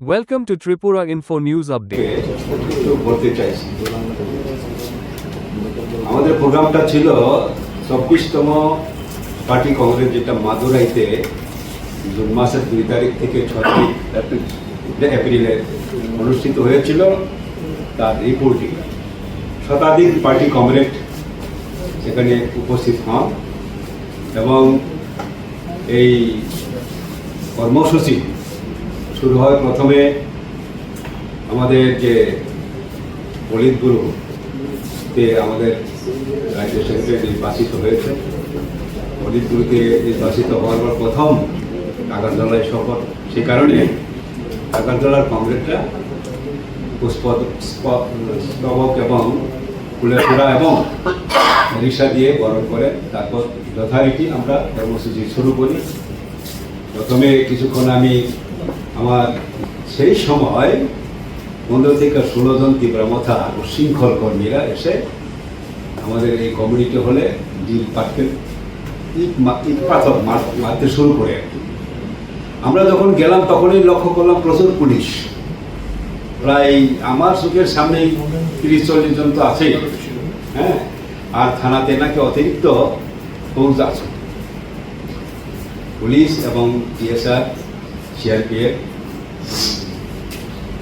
To Tripura Info News Update. একটু বলতে চাইছি আমাদের প্রোগ্রামটা ছিল চব্বিশতম পার্টি কংগ্রেস যেটা মাদুরাইতে জুন মাসের দুই তারিখ থেকে ছয় তারিখ এপ্রিল- অনুষ্ঠিত হয়েছিল তার রিপোর্টিং শতাধিক পার্টি কংগ্রেস সেখানে উপস্থিত হন এবং এই কর্মসূচি শুরু হয় প্রথমে আমাদের যে পলিটগুলো তে আমাদের রাজ্য সেক্রেটারি নির্বাচিত হয়েছে। পলিটগুলোতে নির্বাচিত হওয়ার পর প্রথম আগরতলায় শপথ। সে কারণে আগরতলার কংগ্রেসরা পুষ্প স্প- স্তবক এবং ফুলের তোড়া এবং রিক্সা দিয়ে বরণ করে। তারপর যথারীতি আমরা কর্মসূচি শুরু করি। প্রথমে কিছুক্ষণ আমি আমার সেই সময় পনেরো থেকে ষোলো জন তীব্রমথা উশৃঙ্খল কর্মীরা এসে আমাদের এই কমিউনিটি হলে ডিল পাটকে ইট পাথর মার- মারতে শুরু করে আর কি। আমরা যখন গেলাম তখনই লক্ষ্য করলাম প্রচুর পুলিশ। প্রায় আমার চোখের সামনেই তিরিশ, চল্লিশ জন তো আছেই। হ্যাঁ? আর থানাতে নাকি অতিরিক্ত ফৌজ আছে। পুলিশ এবং টিএসআর সিআরপিএফ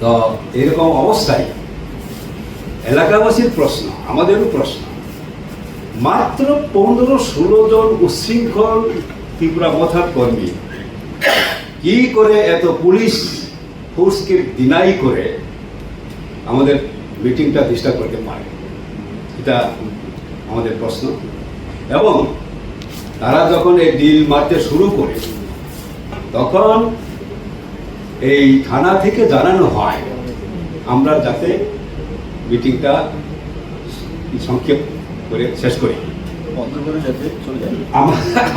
তো এরকম অবস্থায় এলাকাবাসীর প্রশ্ন, আমাদেরও প্রশ্ন, মাত্র পনেরো ষোলো জন উচ্ছৃঙ্খল ত্রিপুরা মথার কর্মী কি করে এত পুলিশ ফোর্সকে ডিনাই করে আমাদের মিটিংটা ডিস্টার্ব করতে পারে? এটা আমাদের প্রশ্ন। এবং তারা যখন এই ডিল মারতে শুরু করে, তখন এই থানা থেকে জানানো হয় আমরা যাতে মিটিংটা সংক্ষেপ করে শেষ করি।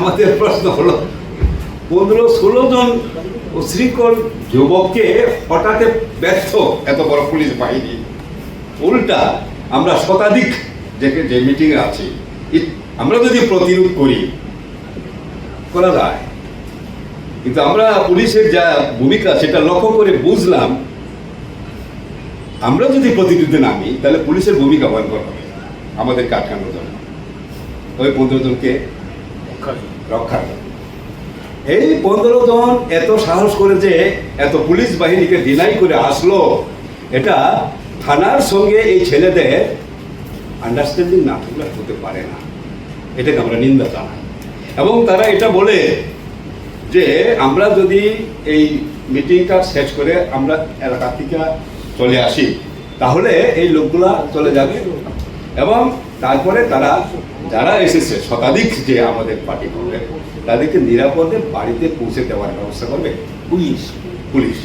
আমাদের প্রশ্ন হলো পনেরো ষোলো জন উশৃঙ্খল যুবককে হঠাৎ ব্যর্থ এত বড় পুলিশ বাহিনী। উল্টা আমরা শতাধিক যে যে মিটিংয়ে আছি আমরা যদি প্রতিরোধ করি করা যায়। কিন্তু আমরা পুলিশের যা ভূমিকা সেটা লক্ষ্য করে বুঝলাম আমরা যদি প্রতিরোধে নামি তাহলে পুলিশের ভূমিকা ভয়ঙ্কর হবে। আমাদেরকে আটকানোর জন্য ওই পনেরো জনকে রক্ষা। এই পনেরো জন এত সাহস করে যে এত পুলিশ বাহিনীকে ডিনাই করে আসলো এটা থানার সঙ্গে এই ছেলেদের আন্ডারস্ট্যান্ডিং না থাকলে হতে পারে না। এটাকে আমরা নিন্দা জানাই। এবং তারা এটা বলে যে আমরা যদি এই মিটিংটা শেষ করে আমরা এলাকা থেকে চলে আসি, তাহলে এই লোকগুলা চলে যাবে। এবং তারপরে তারা যারা এসেছে শতাধিক যে আমাদের পার্টি করবে, তাদেরকে নিরাপদে বাড়িতে পৌঁছে দেওয়ার ব্যবস্থা করবে পুলিশ পুলিশ।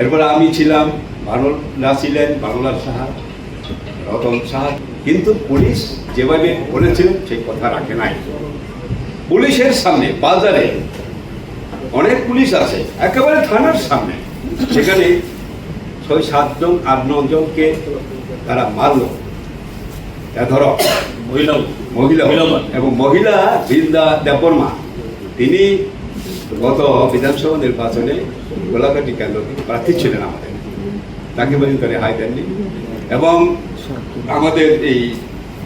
এরপরে আমি ছিলাম বানুল্লা ছিলেন বানুলাল সাহা, রতন সাহা, কিন্তু পুলিশ যেভাবে বলেছিলেন সেই কথা রাখে নাই। পুলিশের সামনে, বাজারে অনেক পুলিশ আছে একেবারে থানার সামনে। সেখানে ছয় সাতজন আট ন জনকে তারা মারলো। ধরো মহিলা মহিলা। এবং মহিলা বৃন্দা দেববর্মা তিনি গত বিধানসভা নির্বাচনে গোলাঘাটি কেন্দ্র থেকে প্রার্থী ছিলেন আমাদের। তাকে পর্যন্ত রেহাই দেননি। এবং আমাদের এই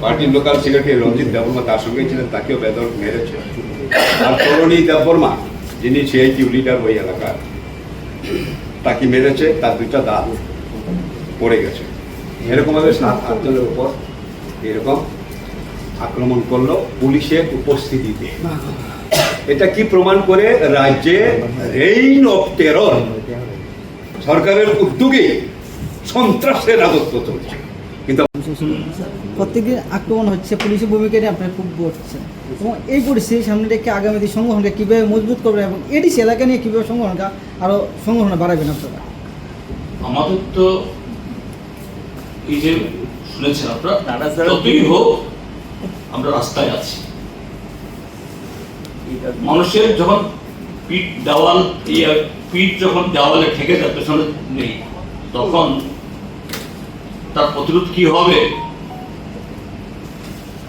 পার্টির লোকাল সেক্রেটারি রঞ্জিত দেববর্মা তার সঙ্গে ছিলেন তাকেও বেদর মেরেছে। আর তরুণী দেববর্মা যিনি সিআইটিউ লিডার ওই এলাকার। তাকে মেরেছে, তার দুইটা দাঁত পড়ে গেছে। এরকম এরকমভাবে সাত আটজনের উপর এরকম আক্রমণ করল পুলিশের উপস্থিতিতে। এটা কি প্রমাণ করে রাজ্যে রেইন অফ টেরর সরকারের উদ্যোগে সন্ত্রাসের রাজত্ব চলছে। কিন্তু প্রত্যেকদিন আক্রমণ হচ্ছে পুলিশের ভূমিকাটি আপনার খুব বলছেন। এবং এই পরিস্থিতির সামনে রেখে আগামী দিন সংগঠনকে কীভাবে মজবুত করবেন এবং এডিসি এলাকা নিয়ে কীভাবে সংগঠনটা আরও সংগঠন বাড়াবেন আপনারা? আমাদের তো এই যে শুনেছেন আপনারা যতই হোক আমরা রাস্তায় আছি। মানুষের যখন পিঠ দেওয়াল পিঠ যখন দেওয়ালে ঠেকে যায় পেছনে নেই। তখন তার প্রতিরোধ কি হবে?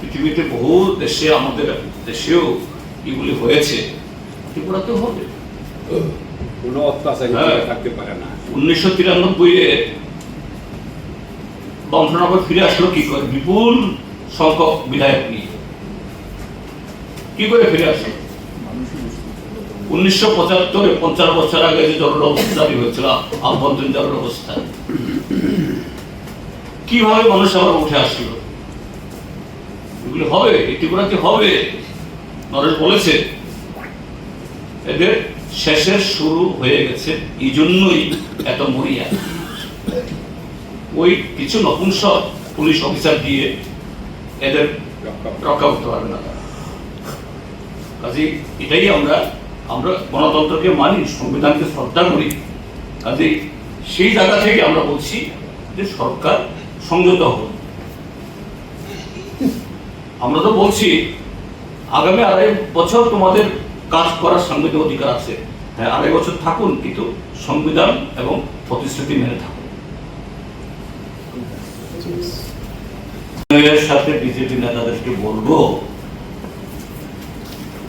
পৃথিবীতে বহু দেশে আমাদের দেশেও এগুলি হয়েছে। ত্রিপুরাতেও হবে। কোনো অত্যাচারী হ্যাঁ। থাকতে পারে না। উনিশশো তিরানব্বই এ বংশনগর ফিরে আসলো কি করে? বিপুল সংখ্যক বিধায়ক নিয়ে। কি করে ফিরে আসলো? উনিশশো পঁচাত্তরে পঞ্চাশ বছর আগে যে জরুরি অবস্থা হয়েছিল আভ্যন্তরীণ জরুরি অবস্থা। কীভাবে মানুষ আবার উঠে আসলো? এগুলি হবে ত্রিপুরা কি হবে। নরেশ বলেছে, এদের শেষের শুরু হয়ে গেছে এই জন্যই এত মরিয়া। ওই কিছু নপুংসক পুলিশ অফিসার দিয়ে এদের রক্ষা করতে পারবে না। কাজে এটাই আমরা আমরা গণতন্ত্রকে মানি, সংবিধানকে শ্রদ্ধা করি। কাজে সেই জায়গা থেকে আমরা বলছি যে সরকার সংযত আমরা তো বলছি, আগামী আড়াই বছর তোমাদের কাজ করার সাংবিধানিক অধিকার আছে। হ্যাঁ আড়াই বছর থাকুন, কিন্তু সংবিধান এবং প্রতিশ্রুতি মেনে থাকুন। সাথে বিজেপি নেতাদেরকে বলব,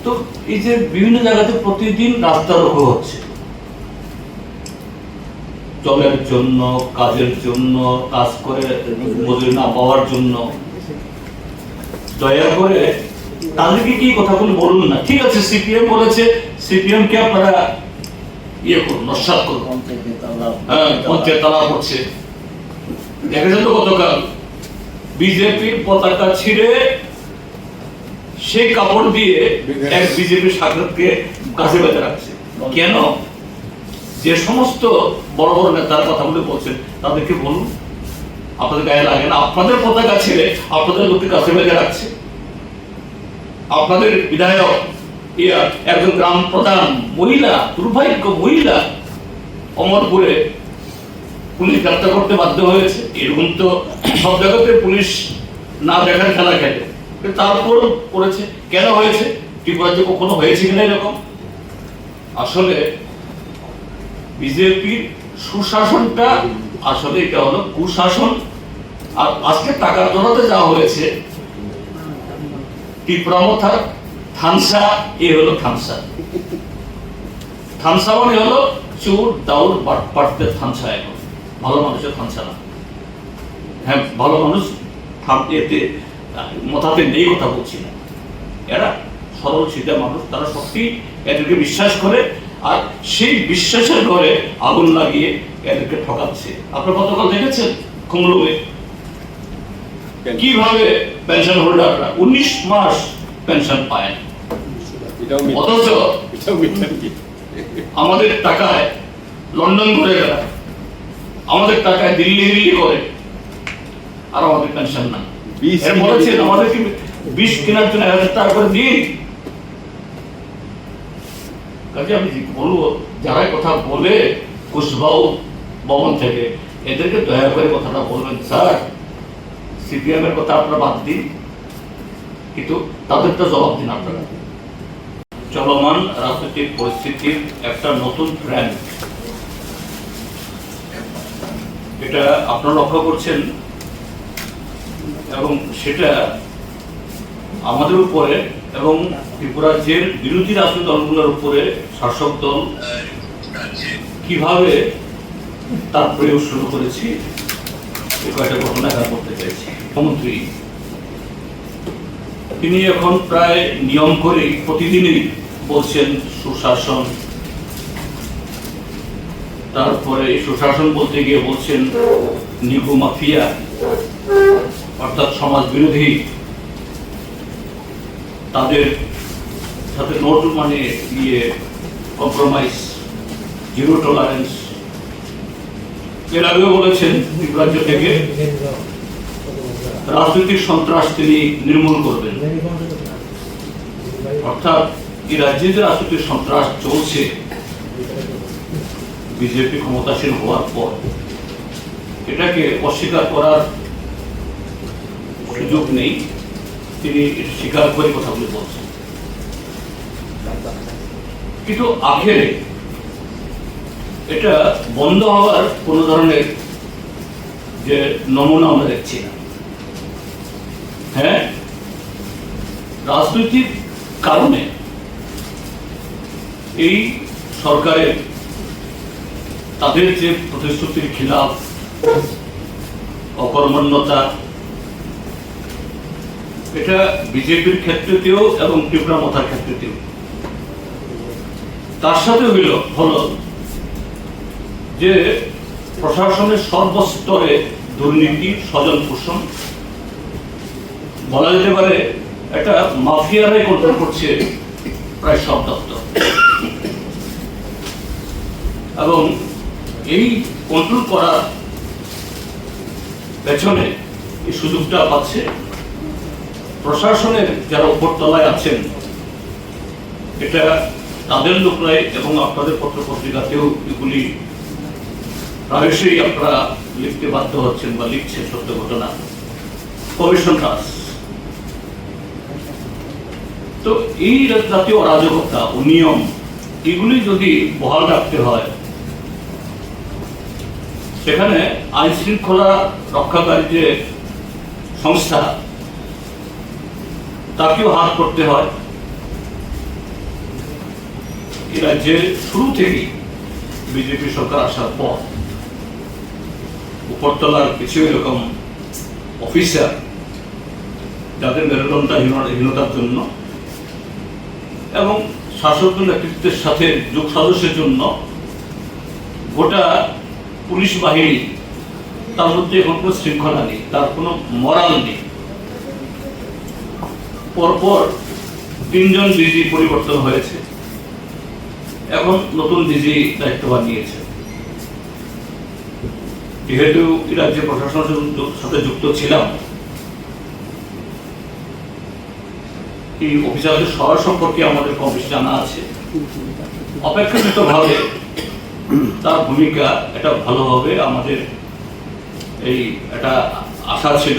তো এই যে বিভিন্ন জায়গাতে প্রতিদিন রাস্তা রোকো হচ্ছে। জলের জন্য, কাজের জন্য, কাজ করে মজুরি না পাওয়ার জন্য। দয়া করে তাদেরকে কি কথাগুলো বলুন না? ঠিক আছে, সিপিএম বলেছে, সিপিএম কে আপনারা ইয়ে করুন, নস্বাত করুন। হ্যাঁ পঞ্চায়েত তালা করছে দেখেছেন তো গতকাল? বিজেপির পতাকা ছিঁড়ে সেই কাপড় দিয়ে এক বিজেপি সাংসদকে কাছে বেঁধে রাখছে। কেন? যে সমস্ত বড় বড় নেতার কথা বলে বলছেন, তাদেরকে বলুন। আপনাদের গায়ে লাগে না? আপনাদের পতাকা ছেড়ে আপনাদের লোককে কাছে বেঁধে রাখছে। আপনাদের বিধায়ক একজন গ্রাম প্রধান, মহিলা, দুর্ভাগ্য মহিলা, অমরপুরে পুলিশ গ্রেপ্তার করতে বাধ্য হয়েছে। এরকম তো সব জায়গাতে পুলিশ না দেখার খেলা খেলে। তারপর করেছে। কেন হয়েছে? ত্রিপুরাতে কখনো হয়েছে কিনা এরকম? আসলে বিজেপির সুশাসনটা আসলে এটা হলো কুশাসন। আর আজকে টাকার জড়াতে যা হয়েছে ত্রিপুরামথা থানসা, এ হলো থানসা। থানসা মানে হলো চোর, দাউর বাটপাটদের থানসা এখন। ভালো মানুষের থানসা না। হ্যাঁ ভালো মানুষ এতে মাথাতে নেই কথা বলছি না। এরা সরল, সিধা মানুষ, তারা সত্যি এদেরকে বিশ্বাস করে আর সেই বিশ্বাসের ঘরে আগুন লাগিয়ে এদেরকে ঠকাচ্ছে। আপনার গতকাল দেখেছেন খুমলুবে কীভাবে পেনশন হোল্ডাররা উনিশ মাস পেনশন পায়। অথচ? আমাদের টাকায় লন্ডন করে বেড়ায়। আমাদের টাকায় দিল্লি দিল্লি করে। আর আমাদের পেনশন না আমাদেরকে বিষ কেনার জন্য এক হাজার টাকা করে দিন। কাজে আমি বলব যারা কথা বলে কুশবাউ ভবন থেকে, এদেরকে দয়া করে কথাটা বলবেন, স্যার। সিপিএম এর কথা আপনারা বাদ দিন, কিন্তু তাদেরটা জবাব দিন আপনারা। চলমান রাজনৈতিক পরিস্থিতির একটা নতুন ট্রেন্ড এটা আপনারা লক্ষ্য করছেন, এবং সেটা আমাদের উপরে, এবং ত্রিপুরা রাজ্যের বিরোধী রাজনৈতিক দলগুলোর উপরে শাসক দল কীভাবে তার প্রয়োগ শুরু করেছি এই কয়েকটা ঘটনা এখানে করতে চাইছি। মুখ্যমন্ত্রী তিনি এখন প্রায় নিয়ম করে প্রতিদিনই বলছেন সুশাসন। তারপরে সুশাসন বলতে গিয়ে বলছেন নিগু মাফিয়া, অর্থাৎ সমাজ বিরোধী। তাদের সাথে নোট মানে ইয়ে কম্প্রোমাইজ জিরো টলারেন্স এর আগেও বলেছেন রাজ্য থেকে, রাজনৈতিক সন্ত্রাস তিনি নির্মূল করবেন। অর্থাৎ এই রাজ্যে যে রাজনৈতিক সন্ত্রাস চলছে, বিজেপি ক্ষমতাসীন হওয়ার পর, এটাকে অস্বীকার করার সুযোগ নেই। তিনি স্বীকার করে কথাগুলি বলছেন। কিন্তু আখেরে এটা বন্ধ হওয়ার কোনো ধরনের যে নমুনা আমরা দেখছি না। হ্যাঁ? রাজনৈতিক কারণে এই সরকারের তাদের যে প্রতিশ্রুতির খিলাফ, অকর্মণ্যতা, এটা বিজেপির ক্ষেত্রেতেও এবং ত্রিপুরা মথার ক্ষেত্রেতেও। তার সাথে হইল হলো যে প্রশাসনের সর্বস্তরে দুর্নীতি, স্বজন পোষণ বলা যেতে পারে একটা মাফিয়ারাই কন্ট্রোল করছে প্রায় সব দপ্তর। এবং এই কন্ট্রোল করার পেছনে এই সুযোগটা পাচ্ছে প্রশাসনের যারা উপরতলায় আছেন, এটা তাদের লোকরাই এবং আপনাদের পত্র পত্রিকাতেও এগুলি প্রায়শই আপনারা লিখতে বাধ্য হচ্ছেন বা লিখছেন সত্য ঘটনা। কমিশন কাজ তো এই জাতীয় অরাজকতা ও নিয়ম, এগুলি যদি বহাল রাখতে হয়, সেখানে আইন শৃঙ্খলা রক্ষাকারী যে সংস্থা, তাকেও হাত করতে হয়। এ রাজ্যে শুরু থেকেই বিজেপি সরকার আসার পর উপরতলার কিছু এরকম অফিসার যাদের মেরুদণ্ডহীনতার জন্য এবং শাসক নেতৃত্বের সাথে যোগ সদস্যের জন্য গোটা পুলিশ বাহিনী তার মধ্যে এখন কোনো শৃঙ্খলা নেই, তার কোনো মরাল নেই। পরপর তিনজন ডিজি পরিবর্তন হয়েছে। এখন নতুন ডিজি দায়িত্বভার নিয়েছে যেহেতু রাজ্য প্রশাসনের সাথে যুক্ত ছিলাম, এই অফিসারদের সবার সম্পর্কে আমাদের কম বেশি জানা আছে। অপেক্ষাকৃত ভাবে তার ভূমিকা এটা ভালো হবে আমাদের এই একটা আশা ছিল।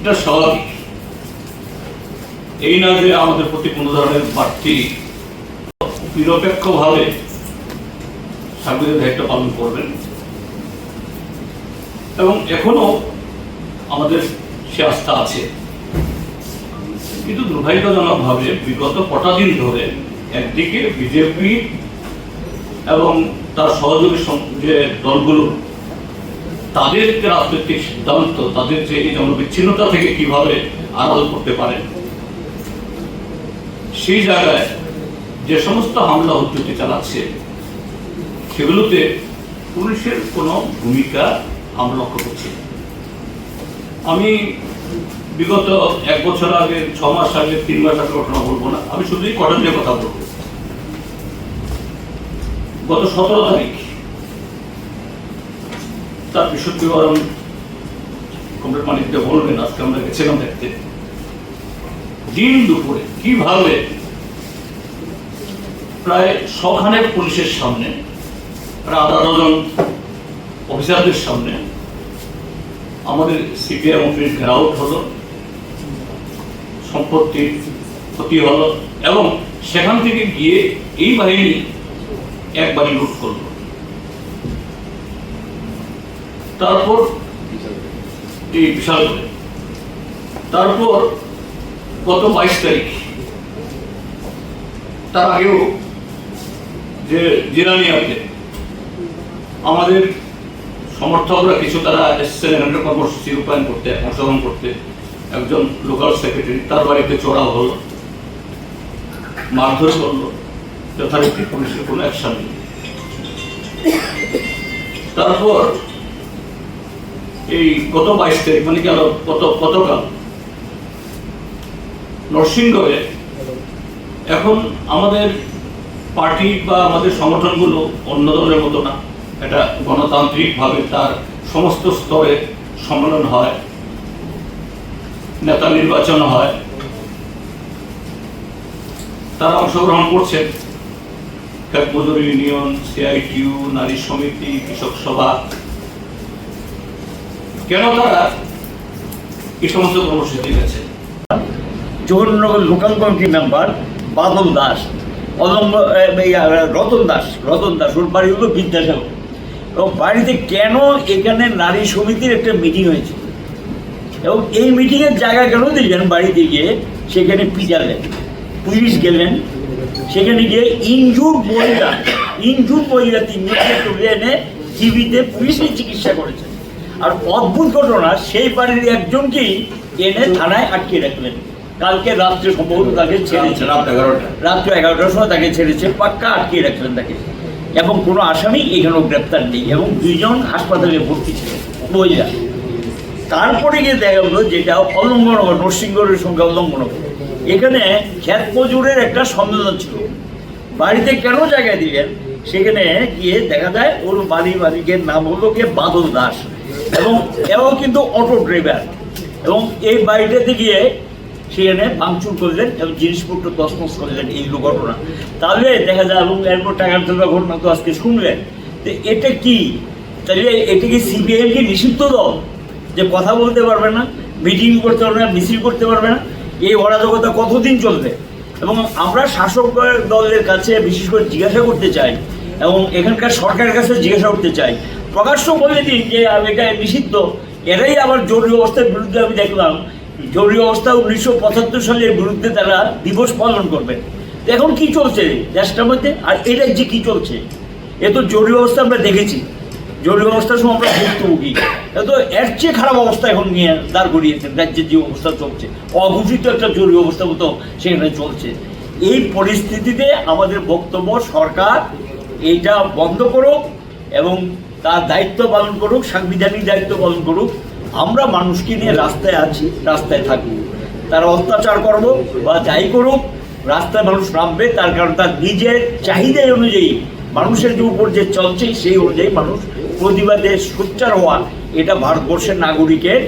এটা স্বাভাবিক। এই না যে আমাদের প্রতি কোনো ধরনের প্রার্থী নিরপেক্ষভাবে সাংবিধানিক দায়িত্ব পালন করবেন। এবং এখনও আমাদের সে আস্থা আছে। কিন্তু দুর্ভাগ্যজনকভাবে বিগত কটা দিন ধরে একদিকে বিজেপি এবং তার সহযোগী যে দলগুলো, তাদের যে রাজনৈতিক সিদ্ধান্ত, তাদের যে এই জনবিচ্ছিন্নতা থেকে কীভাবে আড়াল করতে পারে, সেই জায়গায় যে সমস্ত হামলা উদ্যোগী চালাচ্ছে, সেগুলোতে পুলিশের কোনো ভূমিকা আমরা লক্ষ্য করছি আমি বিগত এক বছর আগে, ছ মাস আগে, তিন মাস আগে ঘটনা বলব না, আমি শুধুই কটা নিয়ে কথা বলব। গত সতেরো তারিখ তার বিশুদ্ধ বিবরণ কমপ্লিট মালিককে বলবেন, আজকে আমরা গেছিলাম দেখতে। দিন দুপুরে কীভাবে প্রায় শখানেক পুলিশের সামনে প্রায় আধা ডজন অফিসারদের সামনে আমাদের সিপিআই অফিস ঘেরাও হলো সম্পত্তির ক্ষতি হলো এবং সেখান থেকে গিয়ে এই বাহিনী একবারই লুট করল। তারপর এই বিশাল তারপর গত বাইশ তারিখ, তার আগেও যে জিরানিয়াতে আমাদের সমর্থকরা কিছু তারা এসছেন এখানে কর্মসূচি রূপায়ণ করতে, অংশগ্রহণ করতে। একজন লোকাল সেক্রেটারি, তার বাড়িতে হলো, মারধর করল, যথারীতি পুলিশের কোনো অ্যাকশন নেই। তারপর এই গত বাইশ তারিখ মানে আরও কত গতকাল নরসিংগড়ে এখন আমাদের পার্টি বা আমাদের সংগঠনগুলো অন্য দলের মতো না। এটা গণতান্ত্রিকভাবে তার সমস্ত স্তরে সম্মেলন হয়, নেতা নির্বাচন হয়। তারা অংশগ্রহণ করছেন। খেত মজুরি ইউনিয়ন সিআইটিউ নারী সমিতি, কৃষক সভা। কেন তারা এই সমস্ত কর্মসূচি গেছে Joharnagar local committee member Badal Das অদম্ব Ratan Das Ratan Das, ওর বাড়ি হলো বিদ্যাসাগর। এবং বাড়িতে কেন এখানে নারী সমিতির একটা মিটিং হয়েছে? এবং এই মিটিংয়ের জায়গা কেন দিলেন? বাড়িতে গিয়ে সেখানে পিজালেন পুলিশ গেলেন, সেখানে গিয়ে ইনজুর মহিলা ইন্ধুর মহিলা তিনজনকে তুলে এনে টিভিতে পুলিশে চিকিৎসা করেছেন। আর অদ্ভুত ঘটনা, সেই বাড়ির একজনকেই এনে থানায় আটকে রাখলেন। কালকে রাত্রে সম্ভবত তাকে ছেড়েছে। রাত এগারোটা। রাত্র এগারোটার সময় তাকে ছেড়েছে পাক্কা আটকে রাখলেন তাকে। এবং কোনো আসামি এখানেও গ্রেপ্তার নেই এবং দুইজন হাসপাতালে ভর্তি ছিলেন মহিলা। তারপরে গিয়ে দেখা গেলো যেটা অলঙ্ঘন হবে নরসিংগড়ের সঙ্গে অলঙ্ঘন হবে। এখানে খ্যাত মজুরের একটা সম্মেলন ছিল। বাড়িতে কেন জায়গা দিলেন? সেখানে গিয়ে দেখা যায় ওর বাড়ি মালিকের নাম হলো কে বাদল দাস। এবং এও কিন্তু অটো ড্রাইভার। এবং এই বাড়িটাতে গিয়ে সেখানে ভাঙচুর করলেন এবং জিনিসপত্র তসমস করলেন এই ঘটনা তাহলে দেখা যায় এবং এরপর টাকার তোলা ঘটনা তো আজকে শুনলেন। তো এটা কি? তাহলে এটা কি সিবিআই কি নিষিদ্ধ দল? যে কথা বলতে পারবে না, মিটিং করতে পারবে না, মিছিল করতে পারবে না, এই অরাজকতা কতদিন চলবে? এবং আমরা শাসক দলের কাছে বিশেষ করে জিজ্ঞাসা করতে চাই এবং এখানকার সরকারের কাছে জিজ্ঞাসা করতে চাই। প্রকাশ্য বলে দিন যে এটা নিষিদ্ধ। এরাই আবার জরুরি অবস্থার বিরুদ্ধে আমি দেখলাম জরুরি অবস্থা উনিশশো পঁচাত্তর সালের বিরুদ্ধে তারা দিবস পালন করবে। তো এখন কি চলছে দেশটার মধ্যে? আর এটা যে কি চলছে? এ তো জরুরি অবস্থা আমরা দেখেছি। জরুরি অবস্থার সময় আমরা ভুক্তভোগী। এ তো এর চেয়ে খারাপ অবস্থা এখন নিয়ে দাঁড় করিয়েছেন রাজ্যের যে অবস্থা চলছে। অঘোষিত একটা জরুরি অবস্থা মতো সেখানে চলছে। এই পরিস্থিতিতে আমাদের বক্তব্য, সরকার এইটা বন্ধ করুক এবং তার দায়িত্ব পালন করুক, সাংবিধানিক দায়িত্ব পালন করুক। আমরা মানুষকে নিয়ে রাস্তায় আছি, রাস্তায় থাকব। তারা অত্যাচার করব বা যাই করুক, রাস্তায় মানুষ নামবে, তার কারণ তার নিজের চাহিদা অনুযায়ী, মানুষের যে উপর যে চলছে, সেই অনুযায়ী মানুষ প্রতিবাদে সোচ্চার হওয়া, এটা ভারতবর্ষের নাগরিকের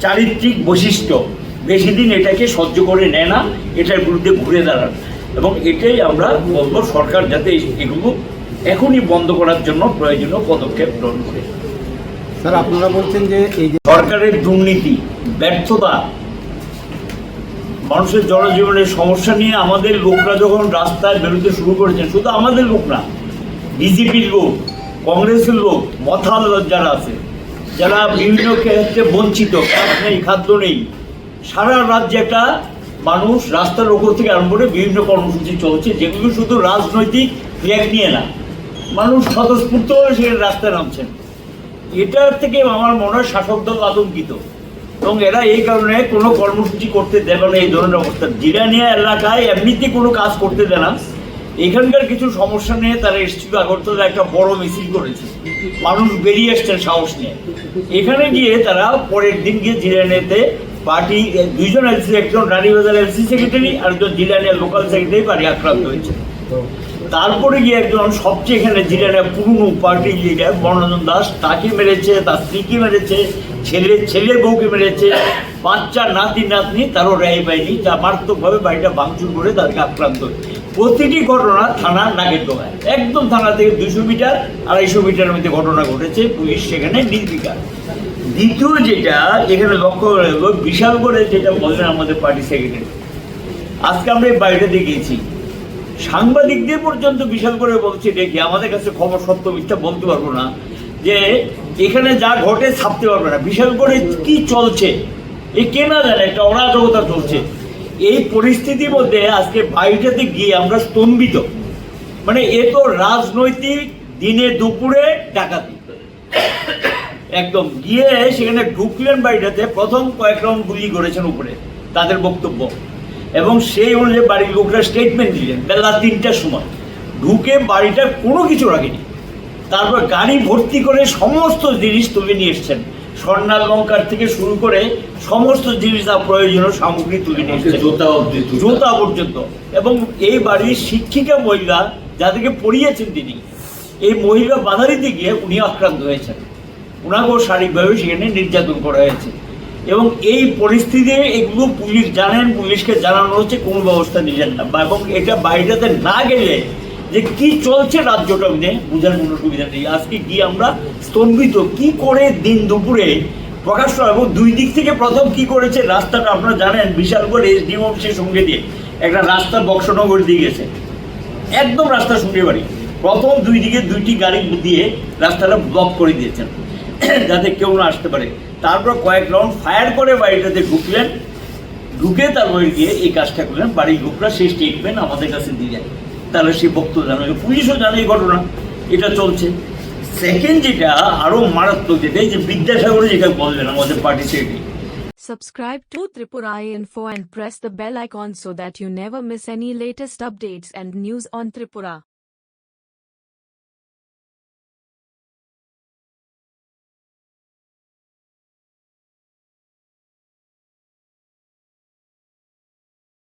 চারিত্রিক বৈশিষ্ট্য। বেশি দিন এটাকে সহ্য করে নেয় না, এটার বিরুদ্ধে ঘুরে দাঁড়ান। এবং এটাই আমরা বলব সরকার যাতে এগুলো এখনই বন্ধ করার জন্য প্রয়োজনীয় পদক্ষেপ গ্রহণ করে। স্যার, আপনারা বলছেন যে এই যে সরকারের দুর্নীতি, ব্যর্থতা, মানুষের জনজীবনের সমস্যা নিয়ে আমাদের লোকরা যখন রাস্তায় বেরোতে শুরু করেছেন, শুধু আমাদের লোক না, বিজেপির লোক, কংগ্রেসের লোক, মথাল যারা আছে, যারা বিভিন্ন ক্ষেত্রে বঞ্চিত নেই, খাদ্য নেই, সারা রাজ্যে একটা মানুষ রাস্তার ওপর থেকে আরম্ভ করে বিভিন্ন কর্মসূচি চলছে, যেগুলো শুধু রাজনৈতিক ফ্ল্যাগ নিয়ে না, মানুষ স্বতঃস্ফূর্ত হয়ে সেখানে রাস্তায় নামছেন। এটার থেকে আমার মনে হয় শাসক দল আতঙ্কিত। এবং এরা এই কারণে কোনো কর্মসূচি করতে দেবে না এই ধরনের অবস্থা। জিরানিয়া এলাকায় এমনিতে কোনো কাজ করতে দেয় না। এখানকার কিছু সমস্যা নিয়ে তারা এসেছিল আগরতলা একটা বড় মিছিল করেছে। মানুষ বেরিয়ে এসছেন সাহস নিয়ে। এখানে গিয়ে তারা পরের দিন গিয়ে জিরানিয়াতে পার্টি, দুইজন এলসি, একজন রানীবাজার এলসি সেক্রেটারি আর একজন জিরানিয়া লোকাল সেক্রেটারি পার্টি আক্রান্ত হয়েছে। তারপরে গিয়ে একজন সবচেয়ে এখানে জিরানিয়া পুরনো পার্টি লিডার বর্ণজন দাস, তাকে মেরেছে, তার স্ত্রীকে মেরেছে, ছেলে, ছেলের বউকে মেরেছে, বাচ্চা, নাতি, নাতনি, তারও রেহাই পায়নি, যা মারাত্মকভাবে বাড়িটা ভাঙচুর করে তাদেরকে আক্রান্ত। প্রতিটি ঘটনা থানার নাগের দোকায় একদম থানা থেকে দুশো মিটার, আড়াইশো মিটারের মধ্যে ঘটনা ঘটেছে, পুলিশ সেখানে নির্বিকার। দ্বিতীয় যেটা, এখানে লক্ষ্য বিশাল করে যেটা বললেন আমাদের পার্টি সেক্রেটারি আজকে আমরা এই বাড়িটা দেখিয়েছি। সাংবাদিকদের পর্যন্ত বিশাল করে বলছি, দেখি, আমাদের কাছে খবর, সত্য, মিথ্যা বলতে পারব না। যে এখানে যা ঘটে ছাপতে পারবে না। বিশাল করে কি চলছে? এ কে না জানে, একটা অরাজকতা চলছে। এই পরিস্থিতির মধ্যে আজকে বাড়িটাতে গিয়ে আমরা স্তম্ভিত। মানে এ তো রাজনৈতিক দিনে দুপুরে ডাকাতি। একদম, গিয়ে সেখানে ঢুকলেন বাড়িটাতে, প্রথম কয়েক রাউন্ড গুলি করেছেন উপরে, তাদের বক্তব্য। এবং সেই অনুযায়ী বাড়ির লোকরা স্টেটমেন্ট দিলেন বেলা তিনটার সময়। ঢুকে বাড়িটার কোনো কিছু রাখেনি। তারপর গাড়ি ভর্তি করে সমস্ত জিনিস তুলে নিয়ে এসছেন। স্বর্ণালঙ্কার থেকে শুরু করে সমস্ত জিনিস যা প্রয়োজনীয় সামগ্রী তুলে নিয়ে এসছেন। জুতা অব্দি জুতা পর্যন্ত। এবং এই বাড়ির শিক্ষিকা মহিলা যাদেরকে পড়িয়েছেন তিনি এই মহিলা বাধা দিতে গিয়ে উনি আক্রান্ত হয়েছেন। ওনাকেও শারীরিকভাবে সেখানে নির্যাতন করা হয়েছে। এবং এই পরিস্থিতি এগুলো পুলিশ জানেন, পুলিশকে জানানো হচ্ছে কোনো ব্যবস্থা নিলেন না এবং এটা বাইরেতে না গেলে যে কি চলছে রাজ্যটা নিয়ে বোঝার কোনো সুবিধা নেই। আজকে গিয়ে আমরা স্তম্ভিত কি করে দিন দুপুরে প্রকাশ করা এবং দুই দিক থেকে প্রথম কি করেছে রাস্তাটা আপনারা জানেন, বিশাল করে এসডিএম অফিসের সঙ্গে দিয়ে একটা রাস্তা বক্সনগর দিয়ে গেছে। একদম রাস্তা সঙ্গে বাড়ি। প্রথম দুই দিকে দুইটি গাড়ি দিয়ে রাস্তাটা ব্লক করে দিয়েছেন। যাতে কেউ না আসতে পারে। তারপর কয়েক রাউন্ড ফায়ার করে বাড়িটাতে ঢুকলেন। ঢুকে তারপরে গিয়ে এই কাজটা করলেন। বাড়ির লোকরা সেই স্টেটমেন্ট আমাদের কাছে দিয়ে যায়। তাহলে সে বক্তব্য জানাবে পুলিশও জানে এই ঘটনা। এটা চলছে। সেকেন্ড যেটা আরও মারাত্মক যেটা যে বিদ্যাসাগর যেটা বললেন আমাদের party secretary Subscribe to Tripura Info and press the bell icon so that you never miss any latest updates and news on Tripura.